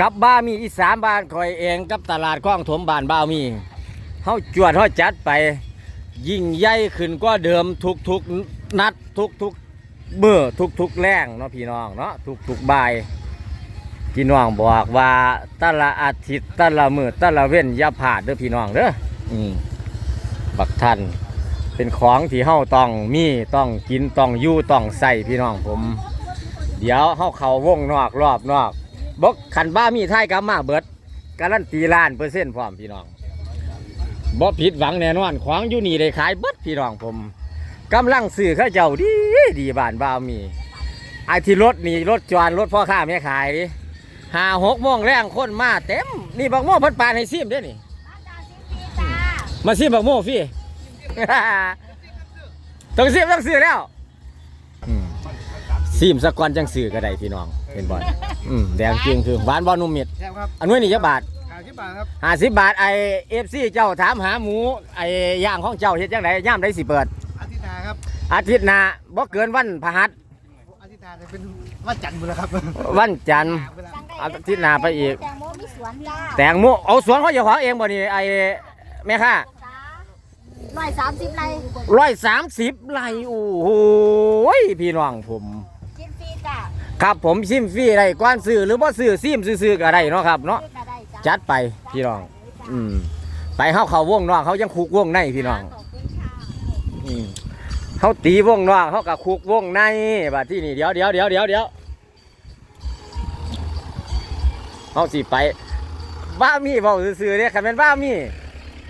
กับบ้ามีอีสานบ้านคอยเองกับตลาดคลองถมบ้านบ้ามีเฮาจวดเฮาจัดไป ยิ่งใหญ่ขึ้นกว่าเดิมทุกทุกนัดทุกทุกเบื่อทุกทุกแรงเนาะพี่น้องเนาะทุกทุกบ่ายพี่น้องบอกว่าแต่ละอาทิตย์แต่ละมือแต่ละเว้นอย่าพลาดเด้อพี่น้องเด้ออืมบักท่านเป็นของที่เฮาต้องมีต้องกินต้องอยู่ต้องใส่พี่น้องผม เดี๋ยวเฮาเขาวงนอกรอบนอก บอกขันบ้ามีไทยกลับมาเบิดการันตีล้านเปอร์เซ็นต์พร้อมพี่น้องบ่ผิดหวังแน่นอนของอยู่นี่ได้ขายเบิดพี่น้องผมกำลังซื้อข้าเจ้าดีดีบ้านบ้ามีไอ้ที่รถนี่รถจวนรถพ่อค้าแม่ขายดิหาหกโมงแรงคนมาเต็ม นี่บักโม่พันปานให้ซิมเด้นี่มาซิมบักโม่พี่ต้องซิมต้องซื้อแล้วอืมซีมสกอนจังสื่อก็ได้พี่น้อง เป็นบอลอืมแดงจริงคือหวานบอลนุ่มเม็ดแซ่บครับอันนู้นนี่จักบาทขายที่บาทครับห้าสิบบาทไอเอฟซีเจ้าถามหาหมูไอย่างของเจ้าเฮ็ดจังไดย่ามได้สิเปิด อาทิตย์หนาครับอาทิตย์หน้าบ่เกินวันพฤหัสอาทิตย์หนาจะเป็นวันจันทร์บุญแล้วครับวันจันทร์ เวลาอาทิตย์หน้าไปอีก แตงโมมีสวนจ้าแตงโมเอาสวนเขาเจ้าของเองบ่นี่ไอแม่ค้าร้อยสามสิบไรร้อยสามสิบไร่โอ้โหพี่น้องผมกินฟรีจ้า ครับผมซิมฟรีได้กวนซื้อหรือบ่ซื้อซิมซื้อๆก็ได้เนาะครับเนาะซื้อก็ได้จ้าจัดไปพี่น้อง อืมไปเข้าเขาวงนอกเขายังคุกวงในพี่น้องขอบคุณค่ะอืมเขาตีวงนอกเขากับคุกวงในบัดที่นี่เดี๋ยวเดี๋ยวเดี๋ยวเดี๋ยวเดี๋ยวเขาสิไปบ้ามีบอกซื่อๆเนี่ยคันเป็นบ้ามี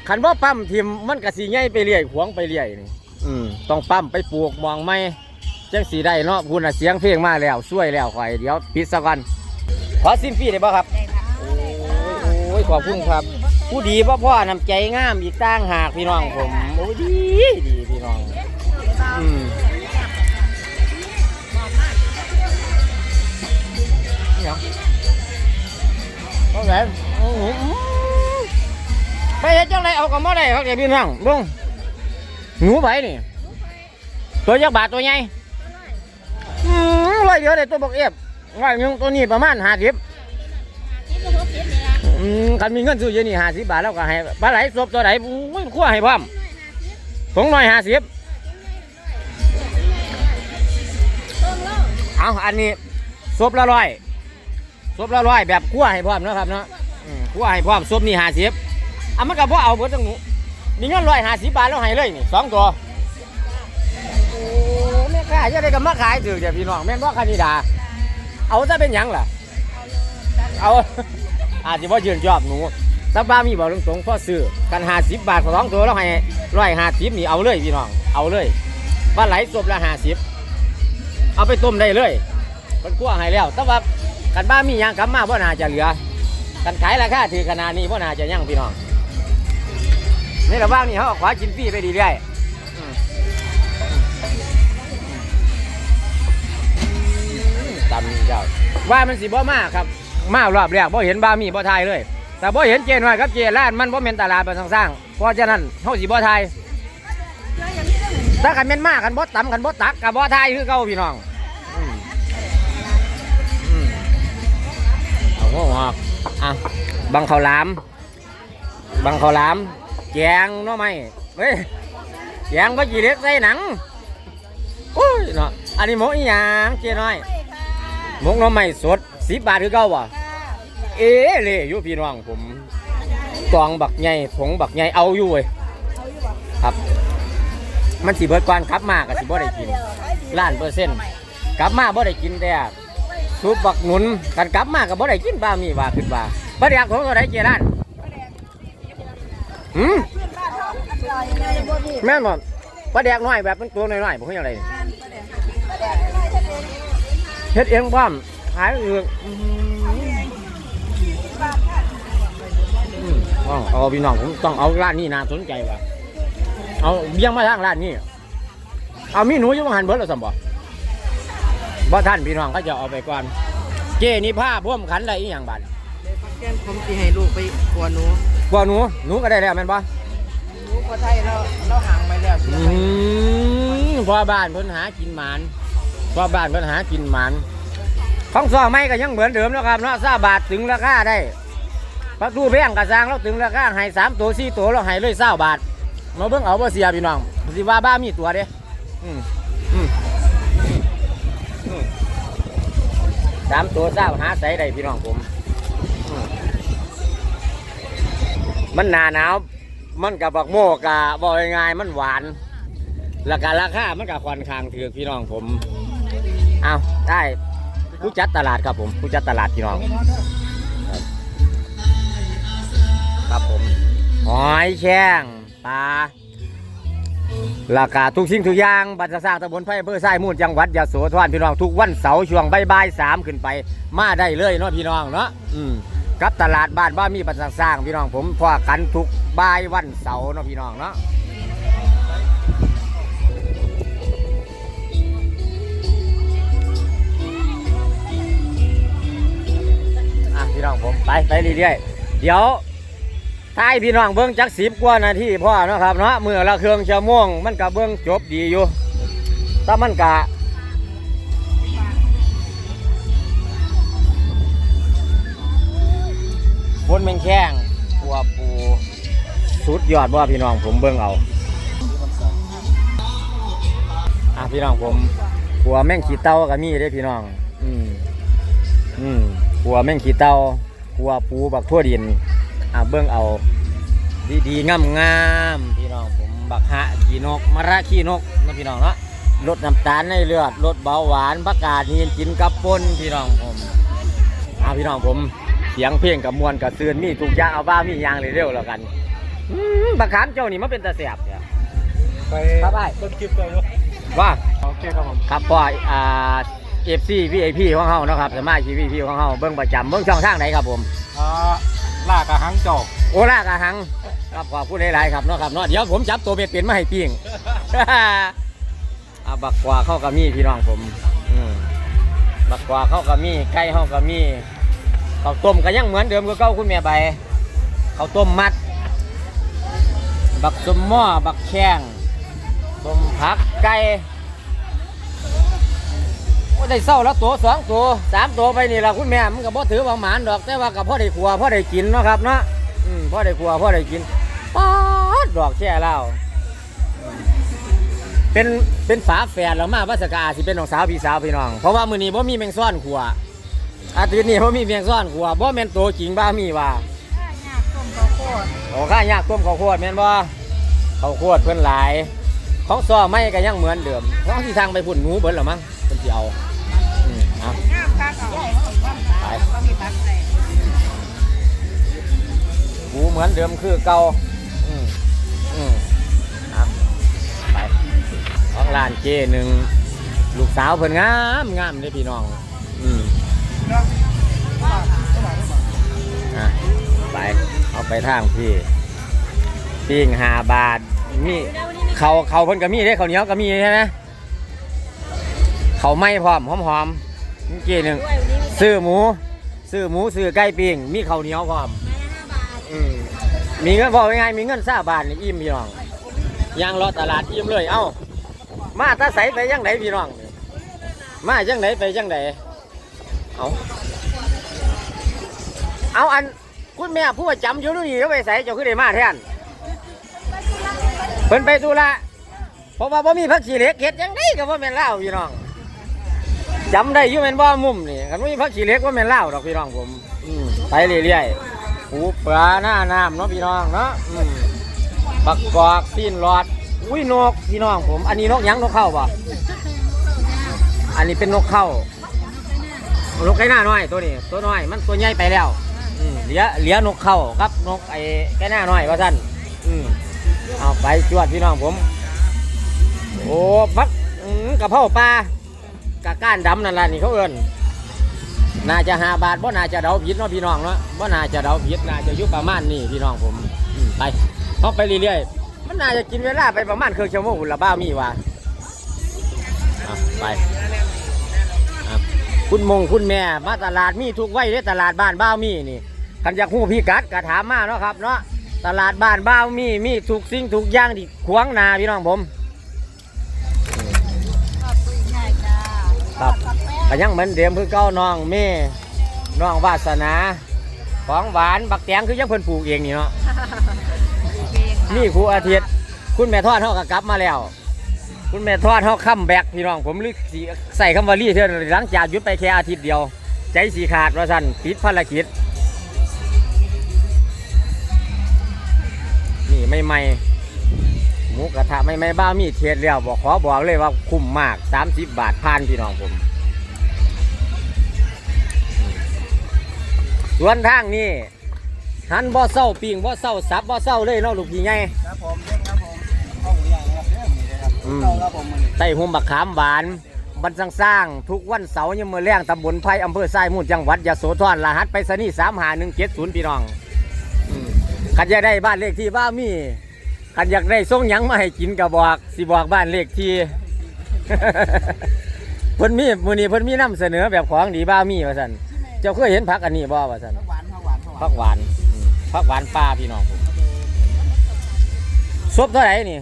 คันว่าปั๊มทิมมันกะสีใหญ่ไปเรื่อยขวางไปเรื่อยนี่อืมต้องปั๊มไปปลูกมองไม่ จังสีได้เนาะพูดน่ะเสียงเพลงมาแล้วช่วยแล้วข่อยเดี๋ยวปิดซะก่อนขอซิมฟรีได้ป่ะครับได้ค่ะโอ้ยขอบคุณครับ ผู้ดีพ่อพ่อน้ำใจงามอีกตั้งหากพี่น้องผมโอ้ยดีดีพี่น้องอืมเดี๋ยวเอาไหนโอ้โหไปเฮ็ดจังไรเอากระมอได้ครับเดี๋ยวพี่น้องลุงหนูไปนี่ ตัวยักษ์บาทตัวใหญ่อืมร้ อยเดียวได้ตัวบอกเอฟร้อยหนึงตัวนี้ประมาณห้าสิบอืมคันมีเงินซื้อเยอะนี่ห้าสิบบาทแล้วก็ให้ปลาไหลสบตัวไหนอุ้ยขั้วให้พร้อมสองร้อยห้าสิบเอาอันนี้ซบละร้อยซบละร้อยแบบขั้วให้พร้อมนะครับเนาะขั้วให้พร้อมซบนี่ห้าสิบอะมันก็บ่เอาเบิดจังนูมีเงินร้อยห้าสิบบาทแล้วให้เลยนี่สองตัว แม่ค้าจะได้กับมาขายถือเดี๋ยวพี่น้องแม่นว่าคานิดา เอาจะเป็นหยังล่ะ เอา อาจจะว่ายืนยอบหนูถ้าบ้ามีบอกตรงๆพ่อซื้อกันหาสิบบาทสองตัวแล้วให้ร้อยหาสิบนี่เอาเลยพี่น้อง เอาเลยปลาไหลสบละหาสิบเอาไปต้มได้เลย มันคั่วให้แล้ว แต่ว่ากันบ้ามีหยังกลับมาพ่นาจะเหลือ กันขายราคาถือขนาดนี้พ่นาจะยั่งพี่น้อง นี่ระว่างนี่เขาขวากินฟรีไปดีเรื่อย ตำนี่เจ้า ว่ามันสิบ่มากครับ มารอบแรกบ่เห็นบามีบ่ทายเลย แต่บ่เห็นเจน้อยกับเจล้านมันบ่แม่นตลาดเป็นสร้างๆเพราะฉะนั้นเฮาสิบ่ทายถ้ากันแม่นมากกันบ่ตำกันบ่ตักกับบ่ทายคือเก่าพี่น้องอืมอืมเอาหัวหอกอะบังข้าวหลามบังข้าวหลามแกงหน่อไม้เฮ้ยแกงบ่กี่เล็กใส่หนังโอ้ยเนาะอันนี้หมกอีหยังเจน้อย มกหน่อไม้สด10บาทคือเก่าบ่เอ๋เลยอยู่พี่น้องผมตองบักใหญ่ผงบักใหญ่เอาอยู่เว้ยครับ มันสิเบิดก่อนกลับมาก็สิบ่ได้กินล้านเปอร์เซ็นต์กลับมาบ่ได้กินแต่ซุปบักหนุนกันกลับมาก็บ่ได้กินบ้ามีว่าขึ้นว่าบ่ได้อยากของก็ได้เจร้านหืมแม่นบ่ปลาแดกน้อยแบบเป็นตัวน้อยๆบ่คือหยังไงนี่ เฮ็ดเองพร้อมขายเองอื้อหืออืมเอาเอาพี่น้องผมต้องเอาร้านนี้น่าสนใจว่ะเอาเบี้ยงมาทางร้านนี้เอามีหนูอยู่บังหันเบิดแล้วสมบ่บ่ท่านพี่น้องก็จะเอาไปก่อนเจนี่ผ้าพ่วมขันได้อีหยังบัดแก้มผมสิให้ลูกไปกลัวหนูกว่าหนูหนูก็ได้แล้วแม่นบ่หนูพอไทยเราเราห่างไปแล้วอืมพ่อบ้านเพิ่นหากินหมาน พ่อบ้านเพิ่นหากินหมานของซอไม่ก็ยังเหมือนเดิมนะครับเนาะซาบาทถึงราคาได้ประตูแพงกระซังเราถึงราคาให้สามตัวสี่ตัวเราให้เลยเศร้าบาท มาเบิ่งเอาบ่เสียพี่น้องสิว่าบ้ามีตัวเด้อืมอืมสามตัวเศร้าหาใส่ได้พี่น้องผม มันหนาหนาวมันกับบักโมกะบอกง่ายมันหวาน แล้วก็ราคามันกับควันคางถือพี่น้องผม เอาได้ผู้จัดตลาดครับผมผู้จัดตลาดพี่น้องครับผมหอยแข้งปลาราคาทุกสิ่งทุกอย่างบัตรสร้างตำบลไผ่อำเภอไส้มูลจังหวัดยะโสธรพี่น้องทุกวันเสาร์ช่วงบ่ายๆสามขึ้นไป มาได้เลยเนาะพี่น้องเนาะอืมกับตลาดบ้านบ้านมีบัตรสร้างพี่น้องผมพอกันทุกบ่ายวันเสาร์เนาะพี่น้องเนาะ พี่น้องผมไปไปเรื่อยๆเดี๋ยวท้ายพี่น้องเบิ้งจักสิบกว่านาทีพ่อเนาะครับเนาะมือละเครื่องชั่วโมงมันก็เบิ้งจบดีอยู่แต่มันกะบนแมงแข้งปัวปูสุดยอดว่าพี่น้องผมเบิ้งเอาอะพี่น้องผมปัวแม่งขี้เต้าก็มีเด้พี่น้อง อืมอืม หัวแม่งขี้เตาหัวปูบักทั่วดินอ่าเบิ่งเอาดีดีๆงามงามๆพี่น้องผมบักหะขี้นกมะระขี้นกนะพี่น้องเนาะลดน้ำตาลในเลือดลดเบาหวานประกาศเฮียนกินกับปนพี่น้องผมอ่าพี่น้องผมเสียงเพลงกับมวลกับเตือนมีทุกอย่างเอาบ้ามีอย่างเร็วๆแล้วกันอืมบักขามเจ้านี่มันเป็นตาแสบเนี่ยไปครับไอ้ต้นคลิปก่อนเนาะว่าโอเคครับผมครับพ่ออ่า เอฟซีวีไอพีของเฮาเนาะครับสมาชิกวีพีของเฮาเบิ่งประจำเบิ่งช่องทางไหนครับผมอ่าลากกระหังจอกโอลากระหังครับขอบคุณหลายๆครับเนาะครับเนาะเดี๋ยวผมจับตัวเป็ดเป็นมาให้ปิ้งอาบักกว่าเข้ากับมีพี่น้องผมอืมบักกว่าเข้ากับมีไก่เข้ากับมีข้าวต้มก็ยังเหมือนเดิมก็เก้าคุณแม่ใบข้าวต้มมัด บักสมหม้อบักแข้งสมผักไก่ โอ้ได้เศร้าแล้วตัวสองตัวสามตัวไปนี่ละคุณแม่มันก็บ่ถือว่าหมานดอก แต่ว่ากับพ่อได้ขัวพ่อได้กินเนาะครับเนาะอืมพ่อได้ขัวพ่อได้กินป๊าดดอกแช่แล้วเป็นเป็นฝาแฝดแล้วมาวัสกาสิเป็นน้องสาวพี่สาวพี่น้อง เพราะว่ามื้อนี้บ่มีแมงซ่อนขัวอาทิตย์นี้บ่มีแมงซ่อนขัวบ่แม่นโตจริงบ้ามีว่าข้าวยากต้มข้าวโพดโอ้ข้ายากต้มข้าวโพดแม่นบ่ข้าวโพดเพิ่นหลายของซ้อไม่ก็ยังเหมือนเดิมของที่ทางไปพุ่นหนูเบิดแล้วมั้งเพิ่นสิเอา หูเหมือนเดิมคือเก่าอืมอืมเอาไปของร้านเจหนึ่งลูกสาวเพิ่นงามงามเด้พี่น้อง อืมอะไป เอาไปทางพี่ปิ้งหาบาทมีเขาเขาเพิ่นก็มีเด้เขาเหนียวก็มีใช่ไหมเขาไม่พร้อมหอมหอมๆ เมื่อกี้หนึ่งด้วยวันนี้มีซื้อหมูซื้อหมูซื้อไก่ปิ้งมีเขาวเหนียวพร้อมไม้ละห้าบาทอืมมีเงินบอกง่ายๆมีเงินซาบาทนี่อิ่มพี่น้องยางรอตลาดอิ่มเลยเอ้ามาตาใสไปยังไหนพี่น้องมาจังไหนไปจังไหนเอาเอาอันคุณแม่ผู้ประจำอยู่นี่เขาไปใส่เจ้าคือได้มาแทนเพิ่นไปธุระเพราะว่าบ่มีพักสีเหล็กเฮ็ดยังไงก็บ่แม่นเล่าวพี่น้อง จำได้อยู่แม่นบ่ามุมนี่คันบ่มีพักสีเหล็กบ่าแม่นเล่าวดอกพี่น้องผมอืมไปเรื่อยๆปูปลาหน้าน้ำเนาะพี่น้องเนาะอืมปักกอกตีนหลอด อุ้ยนกพี่น้องผม อันนี้นกหยังนกเข้าป่ะอันนี้เป็นนกเข้านกไก่หน้าน้อยตัวนี้ตัวน้อยมันตัวใหญ่ไปแล้วอืมเหลือเหลือนกเข้าครับนกไอ้ไก่หน้าน้อยว่าสั้นอืมเอาไปจวดพี่น้องผม โอ้พักอืมกะเพราปลา กะก้านดำนั่นแหละนี่เขาเอิ้นน่าจะหาบาทบ่น่าจะเดาผิดเนาะพี่น้องเนาะบ่น่าจะเดาผิดน่าจะอยู่ประมาณนี้พี่น้องผมอืมไปเข้าไปเรื่อยๆมันน่าจะกินเวลาไปประมาณครึ่งชั่วโมงหุ่นละบ้ามีว่าอะไปอะคุณมงคุณแม่มาตลาดมีทุกไว้เด้ตลาดบ้านบ้าวมีนี่คันอยากฮู้พี่กัดก็ถามมาเนาะครับเนาะตลาดบ้านบ้าวมีมีทุกสิ่งทุกอย่างที่ขวางหนาพี่น้องผม คุณใหญ่จ้าครับกับแป้ก็ยังเหมือนเดิมคือเก้าน้องเม่น้องวาสนาของหวานบักแตงคือยังเพิ่นปลูกเองนี่เนาะเองค่ะนี่ครูอาทิตย์คุณแม่ทอดเฮาก็กลับมาแล้ว คุณแม่ทอดเฮาคัมแบ็กพี่น้องผมลึกสิใส่คำว่ารีเทื่อหลังจากหยุดไปแค่อาทิตย์เดียว ใจสีขาดว่าซั่นปิดภารกิจนี่ไม่ไม่ หมูกระทะไม่ไม่บ้ามีเทียดแล้วบอกขอบอกเลยว่าคุ้มมาก30บาทผ่านพี่น้องผมส่วนทางนี่หันบ่เศร้าปิงบ่เศร้าสับบ่เศร้าเลยเนาะลูกพี่ไงครับผมเล่นครับผมข้าวหมูย่างนะครับเรื่องนี้เลยครับอืมเราครับผมมันไต้หุ่มบักขามหวานบันสังสร้างทุกวันเสาร์ยามมื้อแรงตำบลไผ่อำเภอทรายมูลจังหวัดยะโสธรรหัสไปรษณีย์35170พี่น้องอืมคันอยากได้บ้านเลขที่บ้ามี คันอยากได้ส่งหยังมาให้กินก็บอกสิบอกบ้านเลขที่ เพิ่นมีมื้อนี้เพิ่นมีนํเสนอแบบของดีบ้ามีว่าซั่นเจ้าเคยเห็นผักอันนี้บ่ว่าซั่นหวานหวานหวานผักหวานอืมผักหวานป่าพี่น้องผมซบเท่าไหร่นี่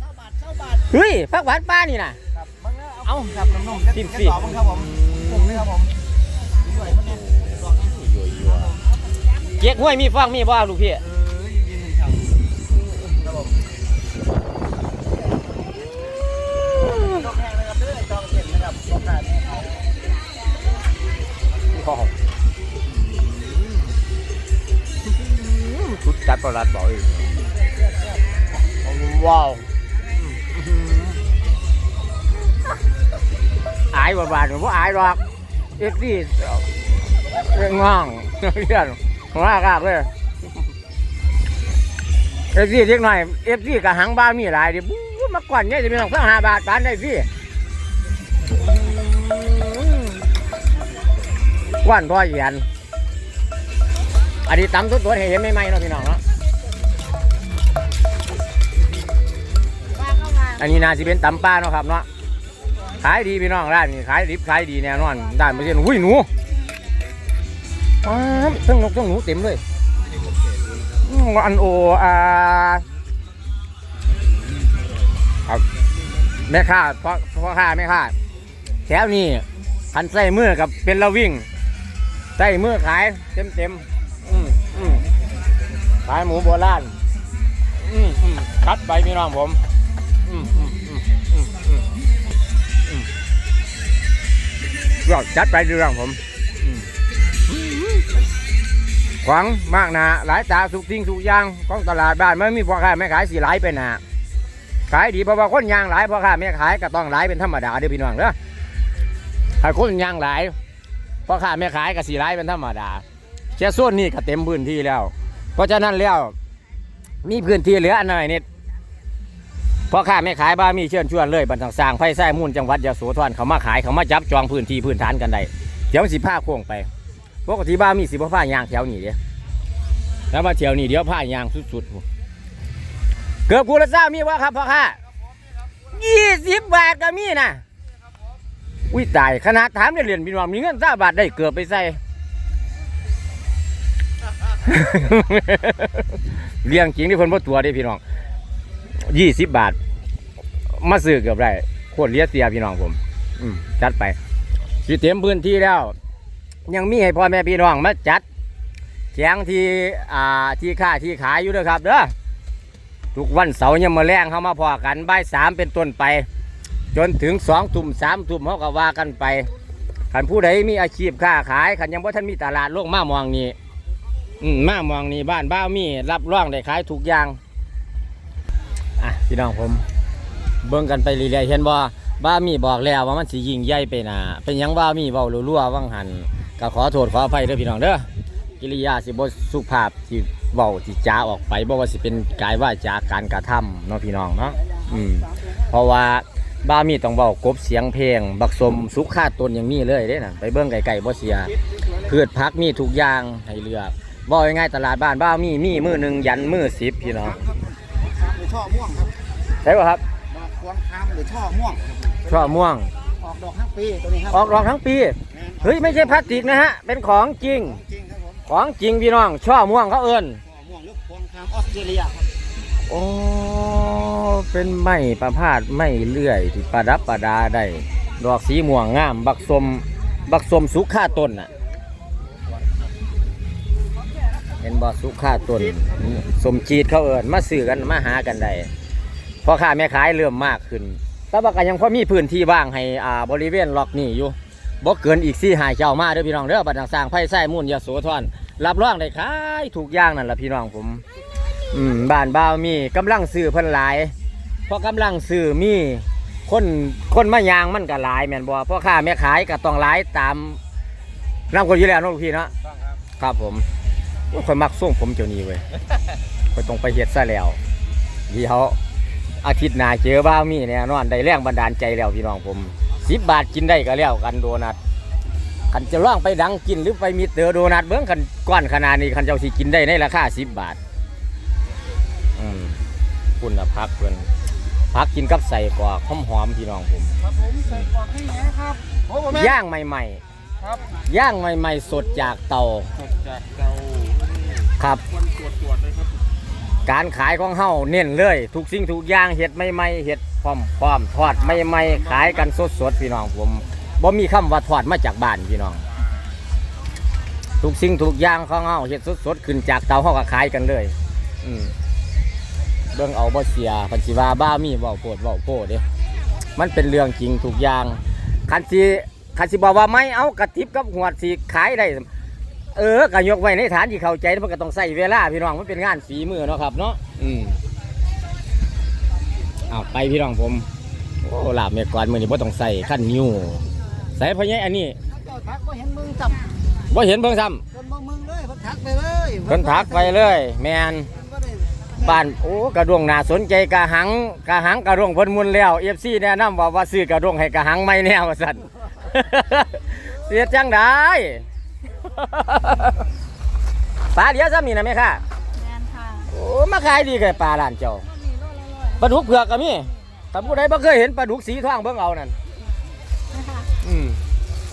เท่าบาทเท่าบาทเฮ้ยผักหวานป่านี่น่ะ ครับมันก็เอ้าครับน้ำนมฟิฟินนฟิฟินนครับผมผมนี่ครับผมด้วยมันเนี่ยดอกนี่ เก๊กห้วยมีฟองมีบ่ลูกพี่ เอ ครับผมดอกแห้งนะครับเด้อดอกเห็นนะครับดอกขาดเนี่ยเขาชุดจัดประหลัดบอกอีกว้าวอายบาบาดหรือว่าอายหรอกเอฟซีเรื่องง่องเรียนหัวหน้ากากเลย อฟซีเล็กหน่อยเอฟซีกับหังบ้ามีหลายดิบู๊มาก่อนเนี่ยจะมีหนังสักห้าบาทปานได้พี่กว่านพ่อเหยียนอันนี้ตำตัวตัวเห็นไม่ไหมเนาะพี่น้องเนาะอันนี้นาสิเป็นตำป้าเนาะครับเนาะขายดีพี่น้องร้านนี้ขายดิบขายดีแน่นอนได้ไม่ใช่หุ้ยหนูว้าวทั้งนกทั้งหนูเต็มเลย อันโออาครับแม่ค้าพ่อพ่อค้าแม่ค้าแถวนี้พันใส่มือกับเป็นละวิ่งใส่มือขายเต็มเต็มขายหมูโบราณคัดไปพี่น้องผมก็จัดไปเรื่องผม ขวางมากนะหลายตาสุกทิ้งสุกยางของตลาดบ้านไม่มีพ่อค้าแม่ขายสีหลายไปหนาขายดีเพราะว่าคนยางหลายพ่อค้าแม่ขายก็ต้องหลายเป็นธรรมดาเด้อพี่น้องเด้อถ้าคนยางหลายพ่อค้าแม่ขายก็สีหลายเป็นธรรมดาแค่ส่วนนี้ก็เต็มพื้นที่แล้ว เพราะฉะนั้นแล้วมีพื้นที่เหลืออันหน่อยนิดพ่อค้าแม่ขายบ้ามีเชิญชวนเลยบรรทังสร้างไผ่ไส้มูลจังหวัดยะโสธรเขามาขายเขามาจับจองพื้นที่พื้นฐานกันได้เดี๋ยวสิผ้าโค้งไป ปกติบ้านมีสิบ่ผ้ายางแถวนี้เด้แล้วมาแถวนี้เดี๋ยวผ้ายางสุดๆเกือบกูละเจ้ามีวะครับพ่อค้ายี่สิบบาทก็มีนะอุ้ยตายขนาดถามเหรียนพี่น้องมีเงินเจ้าบาทได้เกือบไปใส่เลี้ยงจริงที่คนบ่ตัวเด้พี่น้องยี่สิบบาท มาซื้อเกือบได้โคตรเลียเสียพี่น้องผมอืมจัดไปสิเต็มพื้นที่แล้ว ยังมีให้พ่อแม่พี่น้องมาจัดแข่งที่อ่าที่ค้าที่ขายอยู่เด้อครับเด้อทุกวันเสาร์ยังมาแรงเข้ามาพอกันบ่ายสามเป็นต้นไป จนถึงสองทุ่มสามทุ่มเขาก็ว่ากันไปขันผู้ใดมีอาชีพค้าขายขันยังว่าท่านมีตลาดโลกมามองนี่อืมมามองนี่บ้านบ้ามีรับร่องได้ขายทุกอย่างอะพี่น้องผม เบิ่งกันไปเรื่อยๆเห็นบ่บ้ามีบอกแล้วว่ามันสิยิ่งใหญ่ไปนาเป็นยังบ้ามีเว้ารั่วๆว่างหัน ก็ขอโทษขออภัยเด้อพี่น้องเด้อกิริยาสิบ่สุภาพที่เว้าที่จาออกไปบ่ว่าสิเป็นกายว่าจาการกระทำเนาะพี่น้องเนาะอืมเพราะว่าบ้ามีต้องเว้ากบเสียงเพลง บักสมสุขคาตนอย่างมีเลยเด้น่ะไปเบิ่งไกลๆบ่เสียพืชผักมีทุกอย่างให้เลือกบ่ง่ายๆตลาดบ้านบ้ามีมีมือหนึงยันมือสิบพี่น้องหรือช่อม่วงครับใช่ป่ะครับดอกควงคามหรือช่อม่วงครับช่อม่วง ออกดอกทั้งปีตัวนี้ครับออกดอกทั้งปี เฮ้ยไม่ใช่พลาสติกนะฮะ เป็นของจริง จริงครับผมของจริงพี่น้อง ช่อม่วงเขาเอิ้นช่อม่วงหรือควงคามออสเตรเลียครับโอ้เป็นไม้ประพาสไม้เลื่อยที่ประดับประดาได้ ดอกสีม่วงงาม บักสมบักสมสุขาต้นน่ะ เห็นบ่สุขาต้นสมจีดเขาเอิญมาซื้อกันมาหากันได้พ่อค้าแม่ขายเริ่มมากขึ้น แต่ว่าก็ยังพอมีพื้นที่ว่างให้อ่าบริเวณล็อกนี่อยู่บ่เกินอีกสี่หายเจ้ามาเด้อพี่น้องเด้อบัดนสร้างไผ่ไส้มูลยาโสธรรับรองได้ขายถูกอย่างนั่นล่ะพี่น้องผมอืมบ้านบ่าวมีกำลังซื้อเพิ่นหลายเพราะกำลังซื้อมีคนคนมายางมันก็หลายแม่นบ่พ่อค้าแม่ขายก็ต้องหลายตามน้ำคนอยู่แล้วเนาะลูกพี่เนาะต้องครับครับผมโอ้ยข่อยมักส่งผมเจ้านี้เว้ยข่อยต้องไปเฮ็ดซะแล้วเดี๋ยว อาทิตย์หน้าเจอบ้าวมีแน่นอนได้แรงบันดาลใจแล้วพี่น้องผมสิบบาทกินได้ก็แล้วกันโดนัทคันจะล่องไปดังกินหรือไปมีเตอโดนัทเบิ้งคันก้อนขนาดนี้คันเจ้าสิกินได้ในราคาสิบบาทอืมคุณพักเพิ่นพักกินกับใส่กรอกหอมๆพี่น้องผมครับผมใส่กรอกให้แหนครับโอ้โหแม่ย่างใหม่ครับๆย่างใหม่ๆสดจากเตาสดจากเตาครับ การขายของเฮาเน้นเลย ทุกสิ่งทุกอย่างเห็ดใหม่ๆเห็ดพร้อมพร้อมทอดใหม่ๆขายกันสดๆพี่น้องผมบ่มีคำว่าทอดมาจากบ้านพี่น้อง ทุกสิ่งทุกอย่างของเฮาเห็ดสดๆขึ้นจากเตาเฮาก็ขายกันเลย อืมเบิ่งเอาบ่เสียพันสิวาบ้ามีเว้าโพดเว้าโพดเด้มันเป็นเรื่องจริงทุกอย่างคันสิคันสิบอกว่าไม่เอากระติบกับหัวสิขายได้ เออก็ยกไว้ในฐานที่เข้าใจเพราะก็ต้องใส่เวลาพี่น้องมันเป็นงานฝีมือเนาะครับเนาะอืมเอาไปพี่น้องผมโอ้ลาบเมกอนมือนี้บ่ต้องใส่ขั้นนิ้วใส่พะยัยอันนี้เจ้าทักบ่เห็นมึงจับบ่เห็นเบิ่งซ้เพิ่นบ่มึงเลยเพิ่นทักไปเลยำเพิ่นทักไปเลย แมนเพิ่นบ่ได้บ้านโอ้กระดวงน่าสนใจกระหังกระหังกระดวงเพิ่นมุนแล้ว FC แนะนำว่าว่าซื้อกระดวงให้กระหังไม่แนวว่าซั่นเสียจังได้ ปลาเดียวซ้ำนี่นะแม่ค่ะแมนค่ะโอ้มาขายดีกับปลาร้านเจ้าก็มีโลละร้อยปลาดุกเผือกก็มีแต่ผู้ใดบ่เคยเห็นปลาดุกสีทองเบิ่งเอานั่นนะคะอืม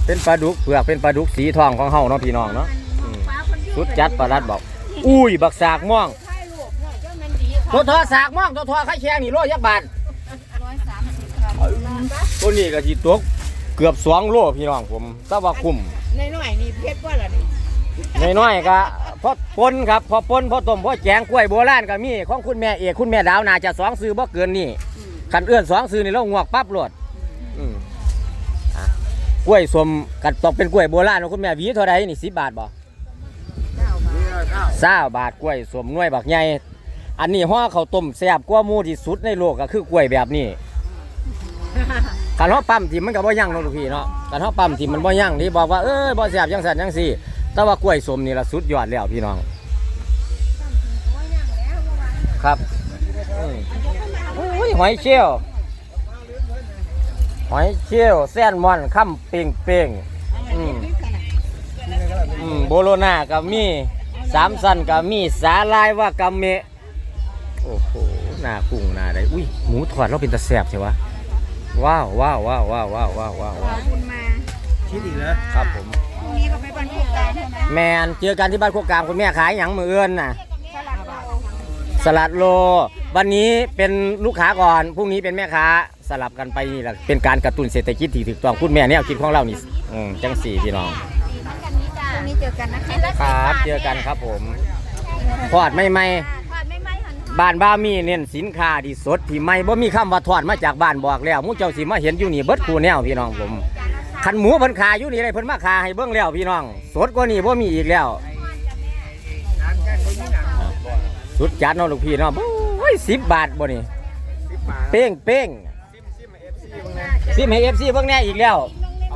เป็นปลาดุกเผือกเป็นปลาดุกสีทองของเฮาเนาะพี่น้องเนาะอืมฟ้าคนอยู่สุดจัดปลารัดบอก อุ้ยบักสากม่วงถ่ายรูปเนี่ยเจ้าแมนดีค่ะตัวทอสากม่วงตัวทอไข่แข็งนี่โลยักบาทร้อยสามสิบครับตัวนี้ก็สิตกเกือบ2โลพี่น้องผมแต่ว่าคุ้ม ในน้อยนี่เพชรว่าล่ะนี่น้อยๆก็พอปนครับพอปนพอต้มพอแจงกล้วยโบราณก็มีของคุณแม่เอกคุณแม่ดาวน่าจะสองซื้อบ่เกินนี่คันเอื้อนสองซื้อนี่เรางวกปั๊บโลดอืมอะกล้วยสมกัดตกเป็นกล้วยโบราณของคุณแม่หวีเท่าไรนี่10บาทบ่เจ้ามาเศร้าบาทกล้วยสวมหน่วยบักใหญ่อันนี้ห่อข้าวต้มแซ่บกว่าหมูที่สุดในโลกก็คือกล้วยแบบนี้ การห่อปั๊มที่มันก็บ่ยั่งเนาะลูกพี่เนาะการห่อปั๊มที่มันบ่ยั่งที่บอกว่าเอ้ยบ่แซบจังซั่นจังซี่ แต่ว่ากล้วยสมนี่ละสุดยอดแล้วพี่น้อง ครับอืมโอ้ยหอยเชลล์หอยเชลล์แซลมอนค่ำเป่งเป่งอืมอืมโบโลนากับมีสามสันกับมีสาลายว่ากาเมโอ้โหหน้ากุ้งหน้าได้อุ้ยหมูทอดเราเป็นตะแสบใช่วะ ว้าวว้าวว้าวว้าวว้าวว้าวว้าวขว้าอวบคุณมาคิดอีกแล้วครับผมพรุ่งนี้ก็ไปบ้านผู้การใช่ไหมแมนเจอกันที่บ้านโคกกลางคุณแม่ขายหยังมือเอื้อนน่ะ สลัดโลสลัดโล วันนี้เป็นลูกค้าก่อนพรุ่งนี้เป็นแม่ค้าสลับกันไปนี่แหละเป็นการกระตุ้นเศรษฐกิจที่ถูกต้องคุณแม่แนวคิดของเรานี่อืมจังสี่พี่น้องกันนี้จ้าพรุ่งนี้เจอกันนะคะ ครับเจอกันครับผมทอดไม่ไม่ บ้านบ้ามีเน้นสินค้าที่สดที่ไม่บ่มีคำว่าทอดมาจากบ้านบอกแล้วมูเจ้าสิมาเห็นอยู่นี่เบิดคูแนวพี่น้องผมคันหมูเพิ่นขายอยู่นี่เลยเพิ่นมาขายให้เบิ่งแล้วพี่น้อง สดกว่านี้บ่มีอีกแล้วสุดจัดเนาะลูกพี่เนาะโอ้ยสิบบาทบ่นี่เป้งเป้งซิมซิมเอฟซีบ้างนะซิมให้ FC เบิ่งแน่อีกแล้ว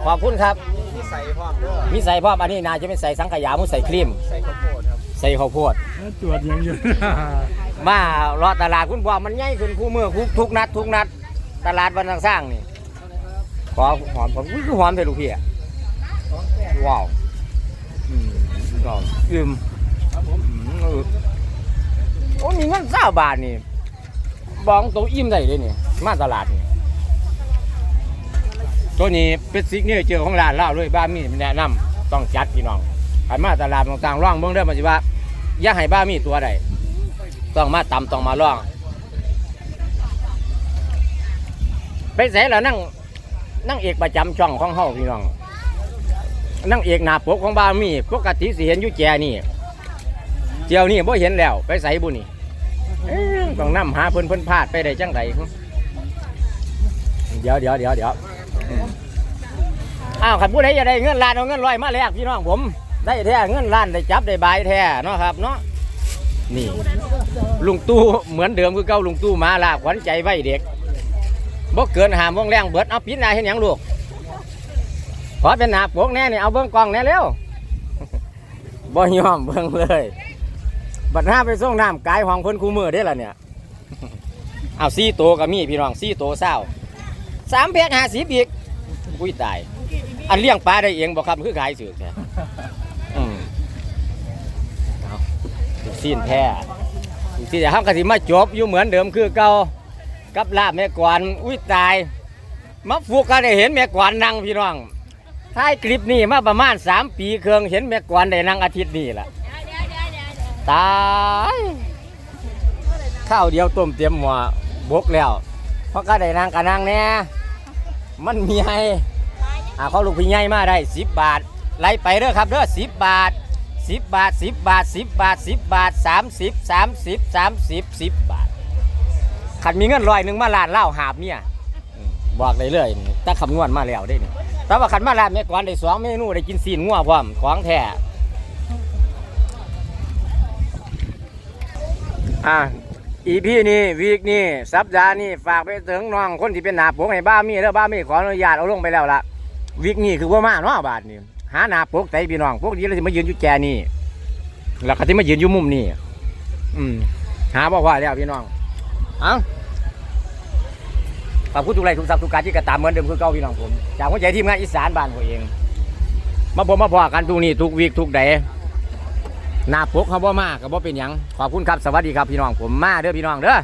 ขอบคุณครับที่ใส่พร้อมด้อมีใส่พร้อมอันนี้น่าจะเป็นใส่สังขยาหมูใส่ครีมใส่ข้าวโพดครับใส่ข้าวโพดตรวจยังอยู่ มาเลาะตลาดคุณบอกมันใหญ่ขึ้นคู่มือคุกทุกนัด ทุกนัด ตลาดวันสร้างๆนี่ขอหอมผมคือหอมเลยลูกพี่อะว้าวอืมก็อืมครับผมโอ้มีเงินเก้าบาทนี่บองตัวอิ่มได้เลยนี่มาตลาดนี่ตัวนี้เป็นซิกเนเจอของร้านเล่าเลยบ้ามีแนะนำต้องจัดพี่น้องไปมาตลาดต่างๆร่องเบิ่งเด้อมันสิว่าอย่าให้บ้ามีตัวใด ต้องมาตำต้องมาล่องไปใส่แล้วนั่งนั่งเอกประจำช่องของเฮาพี่น้องนางเอกหนาปกของบ้ามีปกติสิเห็นอยู่แจนี่เจียวนี่บ่เห็นแล้ว ไปใส่บุนี่ต้องนํหาเพิ่นเพิ่นพลาดไปได้จังไดเดี๋ยวเดี๋ยวเดี๋ยวเดี๋ยวอ้าวขันผู้ใดจะได้เงินล้านเอาเงินร้อยมาแลกพี่น้องผม ได้แท้เงินล้านได้จับได้บายแท้เนาะครับเนาะนี่ ลุงตู้เหมือนเดิมคือเก่าลุงตู้มาลาขวัญใจไว้เด็กบ่เกินหามวงแรงเบิดเอาปิดหน้าเห็นยังลูกขอเป็นหน้าปกแน่นี่เอาเบิ้งกล้องแน่เร็วบ่ยอมเบิ้งเลยบัดหน้าไปส่งน้ำกายห้องเพิ่นคู่มือได้ละเนี่ยเอาซี่โตวก็มีพี่น้องซี่โตวเศร้าสามแพ็คห้าสิบอีกอุ้ยตาย อันเลี้ยงปลาได้เองบอกครับคือขายสือแท้อืมเอาสิ้นแท้ ที่จะทำกสิมาจบอยู่เหมือนเดิมคือเก่ากับลาบแม่กวนอุ้ยตายมาฟูกก็ได้เห็นแม่กวนนั่งพี่น้องท้ายคลิปนี้มาประมาณสามปีเครื่องเห็นแม่กวนได้นั่งอาทิตย์นี้ล่ะตายข้าวเดียวต้มเตรียมหม้อบกแล้ว เพราะก็ได้นางกับนางเนี่ยมันมีให้อ่าเขาลูกพี่ใหญ่มาได้สิบบาทไล่ไปเด้อครับเด้อสิบบาท สิบบาทสิบบาทสิบบาทสิบบาทสามสิบสามสิบสามสิบสิบบาทขันมีเงินร้อยหนึ่งมาลาดเหล้าหาบเนี่ยบอกได้เลยนี่ถ้าคำนวณมาแล้วได้นี่แต่ว่าขันมาลาดแม่ก่อนได้สองเมนูได้กินซีนงัวพร้อมของแท้อ่าอีพีนี้วีคนี้สัปดาห์นี้ฝากไปถึงน้องคนที่เป็นหนาปกให้บ้ามีแล้วบ้ามีขออนุญาตเอาลงไปแล้วล่ะวีคนี้คือว่ามาเนาะบาทนี่ หาหนาปกแต่พี่น้อง พวกนี้เราจะมายืนอยู่แจนี่แล้วก็ที่มายืนอยู่มุมนี่อืมหาบ่พอแล้วพี่น้อง เอ้าขอบคุณทุกไลค์ทุกซับทุกการที่กระตามเหมือนเดิมคือเก่าพี่น้องผม จากหัวใจทีมงานอีสานบ้านผมเอง มาบ่มาพอกันทุกนี้ทุกวีคทุกใดหน้าปกเขาบ่มาก็บ่เป็นหยัง ขอบคุณครับ สวัสดีครับพี่น้องผมมาเด้อพี่น้องเด้อ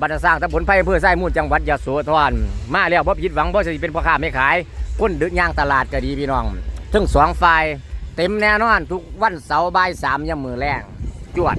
บัตรสร้างตำบลไผ่อำเพื่อไส้มูลจังหวัดยะโสธรมาแล้วบ่ผิดหวังบ่สิเป็นพ่อค้าไม่ขายคนดึกย่างตลาดก็ดีพี่น้อง ทั้งสองฝ่าย เต็มแน่นอน ทุกวันเสาร์บ่ายสามยามมือแรงจวด